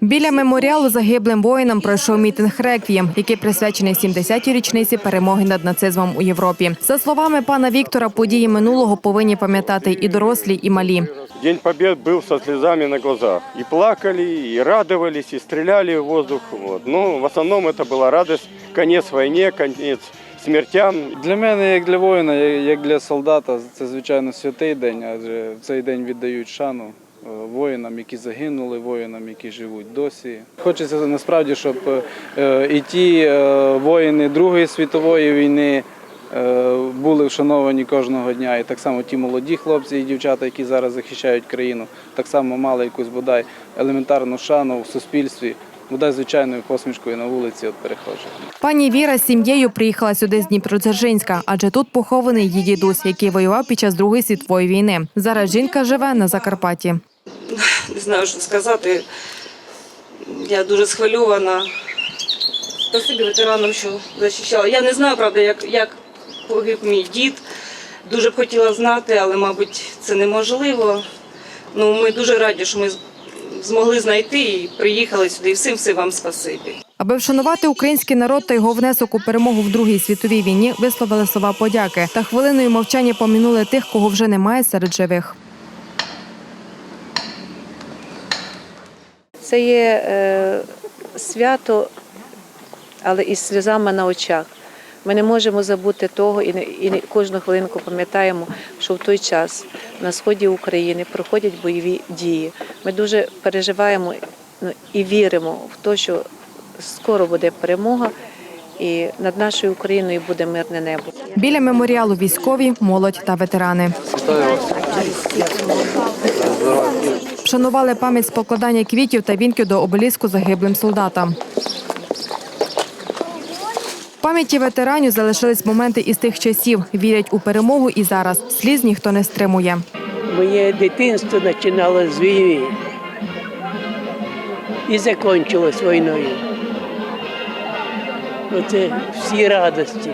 Біля меморіалу загиблим воїнам пройшов мітинг «Реквієм», який присвячений 70-й річниці перемоги над нацизмом у Європі. За словами пана Віктора, події минулого повинні пам'ятати і дорослі, і малі. День Побед был со слезами на глазах. И плакали, и радовались, и стреляли в воздух. Вот. Но в основном это была радость. Конец войне, конец смертям. Для мене, як для воїна, як для солдата, це звичайно святий день, адже в цей день віддають шану е, воїнам, які загинули, воїнам, які живуть досі. Хочеться насправді, щоб е, і ті е, воїни Другої світової війни е, були вшановані кожного дня. І так само ті молоді хлопці і дівчата, які зараз захищають країну, так само мали якусь бодай елементарну шану в суспільстві, бодай звичайною посмішкою на вулиці від перехожих. Пані Віра з сім'єю приїхала сюди з Дніпродзержинська, адже тут похований її дідусь, який воював під час Другої світової війни. Зараз жінка живе на Закарпатті. Не знаю, що сказати. Я дуже схвильована. Спасибі ветеранам, що захищали. Я не знаю, правда, як, як погиб мій дід. Дуже б хотіла знати, але, мабуть, це неможливо. Ну, ми дуже раді, що ми змогли знайти і приїхали сюди. І всім всім вам спасибі. Аби вшанувати український народ та його внесок у перемогу в Другій світовій війні, висловили слова подяки та хвилиною мовчання помінули тих, кого вже немає серед живих. Це є е, свято, але із сльозами на очах. Ми не можемо забути того і, не- і не- кожну хвилинку пам'ятаємо, що в той час на сході України проходять бойові дії. Ми дуже переживаємо ну, і віримо в те, що скоро буде перемога, і над нашою Україною буде мирне небо. Біля меморіалу військові, молодь та ветерани. Вшанували пам'ять з покладання квітів та вінків до обеліску загиблим солдатам. В пам'яті ветеранів залишились моменти із тих часів. Вірять у перемогу і зараз. Сліз ніхто не стримує. Моє дитинство починалося з війни і закінчилось війною. Оце всі радості.